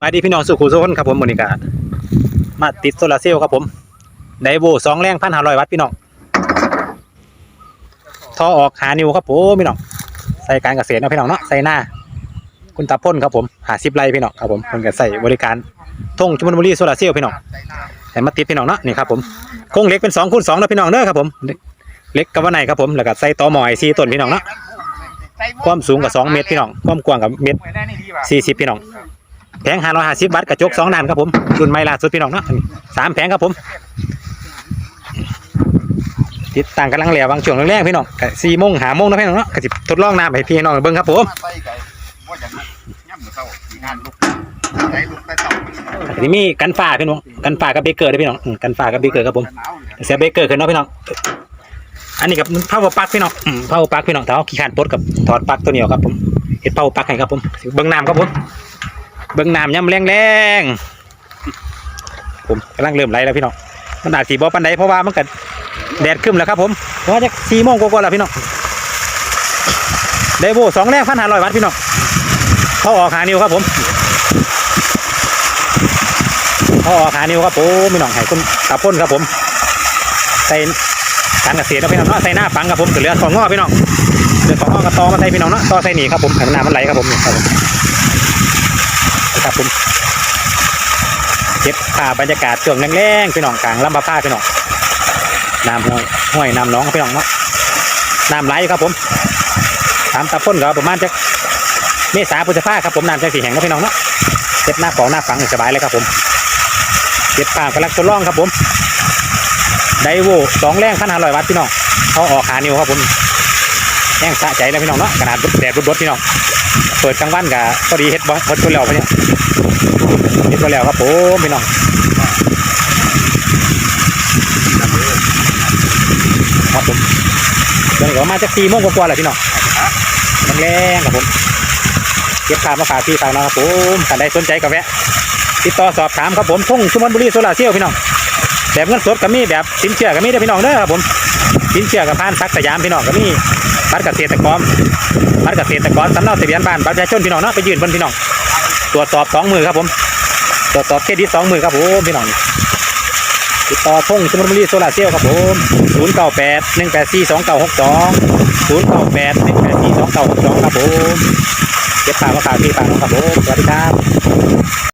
ไปดีพี่น้องสุขุสุขนครับผมมอนิกามาติดโซลาเซลล์ครับผมไดโวสองแรงพันห้าร้อยวัตต์พี่น้องท่อออกหานิวครับผมพี่น้องใส่การเกษตรนะพี่น้องเนาะใส่หน้า คุณตาพ่นครับผมหาสิบไรพี่น้องครับผมเพิ่นก็ใส่บริการทงชุมพลบุรีโซลาเซลล์พี่น้องให้มาติดพี่น้องเนาะนี่ครับผมโครงเล็กเป็นสองคูณสองนะพี่น้องเด้อครับผมเล็กกับว่าไหนครับผมแล้วก็ใส่ต่อหมอไอซีต้นพี่น้องเนาะความสูงกับสองเมตรพี่น้องความกว้างกับเมตรสี่สิบพี่น้อง แผงห้าร้อยห้าสิบบาทกระจกสองด้านครับผมรุ่นใหม่ล่าสุดพี่น้องเนาะสามแผงครับผมติดตั้งกำลังแหลวบางช่วงแรกๆพี่น้องสี่โมงหาโมงนะพี่น้องเนาะก็สิบทดลองน้ำให้พี่น้องเบิ่งครับผมไปไกลว่าอย่างลุกย่ำมือเศร้ามีงานลุกใจลุกได้เต่มีกันฝ้าพี่น้องกันฝ้ากับเบเกอร์ด้วยพี่น้องอืมกันฝ้ากับเบเกอร์ครับผมเสียเบเกอร์ขึ้นเนาะพี่น้องอันนี้กับพาวเวปักพี่น้องอืมพาวเวปักพี่น้องแต่เอาขี้ขานปดกับถอดปักตัวนี้ออกครับผมเห็ดพาวเวปักให้ครับผมเบิ่งน้ำครับผม เบิ่งน้ำย่ำแรงๆผมกำลังเริ่มไหลแล้วพี่น้องมันอาจสีบอปันไดเพราะว่ามันกัแดดขึ้นแล้วครับผมเพราะว่าจะสี่โมงกว่าแล้วพี่น้องไดโบสองแรงพันห้าร้อยวัตต์พี่น้องเขาออกหานิวครับผมเขาออกหานิวครับผมพี่น้องให้คุณตาพ่นครับผมใส่การเกษตรนะพี่น้องเนาะใส่หน้าปังครับผมเหลือของงอพี่น้องเหลือของงอกระตอมาใส่พี่น้องเนาะตอใส่หนีครับผมให้มันน้ำมันไหลครับผมครับผม ครับผมเก็บภาพบรรยากาศช่วงแรงๆพี่น้องกลางลำบะผ้าพี่น้องน้ำห้วยห้วยน้ำน้องพี่น้องเนาะน้ำไหลครับผมตามตะพ่นก็ประมาณจะเมษาพฤษภาครับผมน้ำจังสีแห่งนะพี่น้องเนาะเก็บหน้าของหน้าฝังสบายเลยครับผมเก็บภาพกำลังทดลองครับผมไดโวสองแรงพันห้าร้อยวัตต์พี่น้องเขาออกหานิวครับผม แห้งสะใจแล้วพี่น้องเนาะขนาดแดดรดๆพี่น้องเปิดกลางวันกับพอดีเฮ็ดบอลบอลชนแล้วไปเนี่ยเรียบร้อยแล้วครับผมพี่น้องครับผมเดี๋ยวมาจากสี่โมงกว่าๆแหละพี่น้องแรงๆครับผมเก็บภาพมาฝากพี่ฝากน้องครับผมท่านใดสนใจก็แวะติดต่อสอบถามครับผมทุ่งชุมพลบุรีโซลาเซลล์พี่น้องแบบเงินสดก็มีแบบสินเชื่อก็มีเด้อพี่น้องเด้อครับผม สินเชื่อกับพานซักสยามพี่น้องก็มีบัตรเกษตรกรบัตรเกษตรกรสำเนาทะเบียนบ้านบัตรประชาชนพี่น้องเนาะไปยืนบนพี่น้องตรวจสอบสองมือครับผมตรวจสอบเครดิตสองมือครับผมพี่น้องติดต่อพงสมุทรบุรีโซลาร์เซลล์ครับผมศูนย์เก้าแปดหนึ่งแปดสี่สองเก้าหกสองศูนย์เก้าแปดหนึ่งแปดสี่สองเก้าหกสองครับผมเก็บฝากมาฝากพี่ฝากน้องครับผมสวัสดีครับ